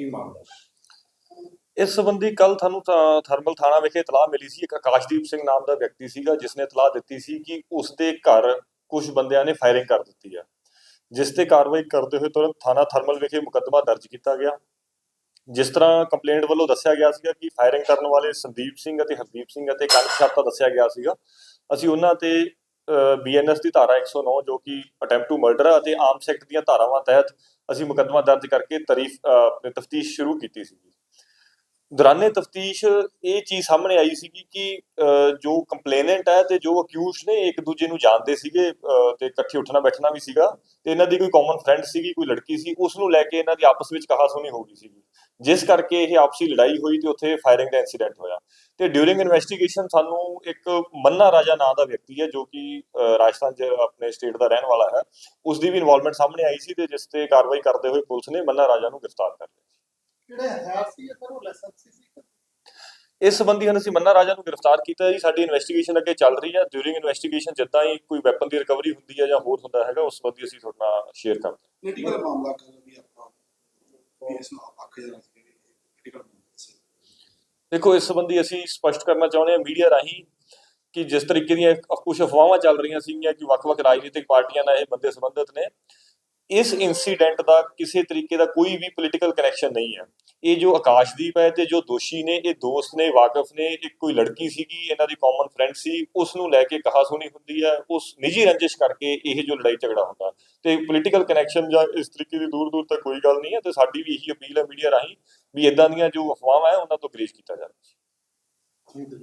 ਕੀ ਮਾਮਲਾ ਇਸ ਸੰਬੰਧੀ ਕੱਲ ਤੁਹਾਨੂੰ ਥਰਮਲ ਥਾਣਾ ਵਿਖੇ ਇਤਲਾਹ ਮਿਲੀ ਸੀ, ਇੱਕ ਆਕਾਸ਼ਦੀਪ ਸਿੰਘ ਨਾਮ ਦਾ ਵਿਅਕਤੀ ਸੀਗਾ ਜਿਸ ਨੇ ਇਤਲਾਹ ਦਿੱਤੀ ਸੀ ਕਿ ਉਸ ਦੇ ਘਰ ਕੁਝ ਬੰਦਿਆਂ ਨੇ ਫਾਇਰਿੰਗ ਕਰ ਦਿੱਤੀ ਹੈ। ਜਿਸ ਤੇ ਕਾਰਵਾਈ ਕਰਦੇ ਹੋਏ ਤੁਰੰਤ ਥਾਣਾ ਥਰਮਲ ਵਿਖੇ ਮੁਕੱਦਮਾ ਦਰਜ ਕੀਤਾ ਗਿਆ। ਜਿਸ ਤਰ੍ਹਾਂ ਕੰਪਲੇਂਟ ਵੱਲੋਂ ਦੱਸਿਆ ਗਿਆ ਸੀਗਾ ਕਿ ਫਾਇਰਿੰਗ ਕਰਨ ਵਾਲੇ ਸੰਦੀਪ ਸਿੰਘ ਅਤੇ ਹਰਦੀਪ ਸਿੰਘ ਅਤੇ ਕਨਸ਼ਾਤਾ ਦੱਸਿਆ ਗਿਆ ਸੀਗਾ। ਅਸੀਂ ਉਹਨਾਂ ਤੇ ਬੀਐਨਐਸ ਦੀ ਧਾਰਾ 109 ਜੋ ਕਿ ਅਟੈਂਪਟ ਟੂ ਮਰਡਰ ਅਤੇ ਆਰਮਸ ਐਕਟ ਦੀਆਂ ਧਾਰਾਵਾਂ ਤਹਿਤ ਅਸੀਂ ਮੁਕੱਦਮਾ ਦਰਜ ਕਰਕੇ ਤਾਰੀਫ ਤਫਤੀਸ਼ ਸ਼ੁਰੂ ਕੀਤੀ ਸੀ ਦੌਰਾਨੇ ਤਫਤੀਸ਼ ਇਹ ਚੀਜ਼ ਸਾਹਮਣੇ ਆਈ ਸੀਗੀ ਕਿ ਜੋ ਕੰਪਲੇਨੈਂਟ ਹੈ ਤੇ ਜੋ ਅਕਿਊਜ਼ ਨੇ, ਇੱਕ ਦੂਜੇ ਨੂੰ ਜਾਣਦੇ ਸੀਗੇ ਤੇ ਇਕੱਠੇ ਉੱਠਣਾ ਬੈਠਣਾ ਵੀ ਸੀਗਾ ਤੇ ਇਹਨਾਂ ਦੀ ਕੋਈ ਕਾਮਨ ਫਰੈਂਡ ਸੀਗੀ, ਕੋਈ ਲੜਕੀ ਸੀ, ਉਸ ਨੂੰ ਲੈ ਕੇ ਇਹਨਾਂ ਦੀ ਆਪਸ ਵਿੱਚ ਕਹਾਸੁਣੀ ਹੋ ਗਈ ਸੀਗੀ। ਜਿਸ ਕਰਕੇ ਇਹ ਆਪਸੀ ਲੜਾਈ ਹੋਈ ਤੇ ਉੱਥੇ ਫਾਇਰਿੰਗ ਦਾ ਇਨਸੀਡੈਂਟ ਹੋਇਆ। ਤੇ ਡਿਊਰਿੰਗ ਇਨਵੈਸਟੀਗੇਸ਼ਨ ਸਾਨੂੰ ਇੱਕ ਮੰਨਾ ਰਾਜਾ ਨਾਂ ਦਾ ਵਿਅਕਤੀ ਹੈ, ਜੋ ਕਿ ਰਾਜਸਥਾਨ ਚ ਆਪਣੇ ਸਟੇਟ ਦਾ ਰਹਿਣ ਵਾਲਾ ਹੈ ਉਸ ਦੀ ਵੀ ਇਨਵੋਲਵਮੈਂਟ ਸਾਹਮਣੇ ਆਈ ਸੀ ਤੇ ਜਿਸ ਤੇ ਕਾਰਵਾਈ ਕਰਦੇ ਹੋਏ ਪੁਲਿਸ ਨੇ ਮੰਨਾ ਰਾਜਾ ਨੂੰ ਗ੍ਰਿਫਤਾਰ ਕਰ ਲਿਆ। ਜਿਹੜੇ ਹਥਿਆਰ ਸੀ ਸਰ ਉਹ ਲਾਇਸੈਂਸੀ ਸੀ ਇਸ ਸੰਬੰਧੀ ਹੁਣ ਅਸੀਂ ਮੰਨਾ ਰਾਜਾ ਨੂੰ ਗ੍ਰਿਫਤਾਰ ਕੀਤਾ ਹੈ ਜੀ। ਸਾਡੀ ਇਨਵੈਸਟੀਗੇਸ਼ਨ ਅੱਗੇ ਚੱਲ ਰਹੀ ਹੈ। ਡਿਊਰਿੰਗ ਇਨਵੈਸਟੀਗੇਸ਼ਨ ਜਿੱਦਾਂ ਹੀ ਕੋਈ ਵੈਪਨ ਦੀ ਰਿਕਵਰੀ ਹੁੰਦੀ ਹੈ ਜਾਂ ਹੋਰ ਹੁੰਦਾ ਹੈਗਾ ਉਸ ਸੰਬੰਧੀ ਅਸੀਂ ਤੁਹਾਡੇ ਨਾਲ ਸ਼ੇਅਰ ਕਰਦੇ ਹਾਂ ਪੋਲੀਟੀਕਲ ਮਾਮਲਾ ਕਰ ਵੀ ਆਪਾਂ ਇਸ ਨੂੰ ਅੱਖ ਜਰਾ ਸੀ ਪੋਲੀਟੀਕਲ ਦੇਖੋ ਇਸ ਸੰਬੰਧੀ ਅਸੀਂ ਸਪਸ਼ਟ ਕਰਨਾ ਚਾਹੁੰਦੇ ਹਾਂ ਮੀਡੀਆ ਰਾਹੀਂ ਕਿ ਜਿਸ ਤਰੀਕੇ ਦੀਆਂ ਕੁਝ ਅਫਵਾਹਾਂ ਚੱਲ ਰਹੀਆਂ ਸੀਗੀਆਂ ਕਿ ਵੱਖ-ਵੱਖ ਰਾਜਨੀਤਿਕ ਪਾਰਟੀਆਂ ਨਾਲ ਇਹ ਬੰਦੇ ਸੰਬੰਧਿਤ ਨੇ ਇਸ ਇਨਸੀਡੈਂਟ ਦਾ ਕਿਸੇ ਤਰੀਕੇ ਦਾ ਕੋਈ ਵੀ ਪੋਲੀਟੀਕਲ ਕਨੈਕਸ਼ਨ ਨਹੀਂ ਹੈ। ਇਹ ਜੋ ਆਕਾਸ਼ਦੀਪ ਹੈ ਤੇ ਜੋ ਦੋਸ਼ੀ ਨੇ, ਇਹ ਦੋਸਤ ਨੇ, ਵਾਕਫ ਨੇ, ਇੱਕ ਕੋਈ ਲੜਕੀ ਸੀਗੀ, ਇਹਨਾਂ ਦੀ ਕਾਮਨ ਫਰੈਂਡ ਸੀ ਉਸ ਨੂੰ ਲੈ ਕੇ ਕਹਾ ਸੁਣੀ ਹੁੰਦੀ ਹੈ, ਉਸ ਨਿੱਜੀ ਰੰਜਿਸ਼ ਕਰਕੇ ਇਹ ਜੋ ਲੜਾਈ ਝਗੜਾ ਹੁੰਦਾ। ਤੇ ਪੋਲੀਟੀਕਲ ਕਨੈਕਸ਼ਨ ਜਾਂ ਇਸ ਤਰੀਕੇ ਦੀ ਦੂਰ ਦੂਰ ਤੱਕ ਕੋਈ ਗੱਲ ਨਹੀਂ ਹੈ ਤੇ ਸਾਡੀ ਵੀ ਇਹੀ ਅਪੀਲ ਹੈ ਮੀਡੀਆ ਰਾਹੀਂ ਵੀ ਇਦਾਂ ਦੀਆਂ ਜੋ ਅਫਵਾਹਾਂ ਹੈ, ਉਹਨਾਂ ਤੋਂ ਗਰੇਜ ਕੀਤਾ ਜਾਵੇ। ਠੀਕ ਹੈ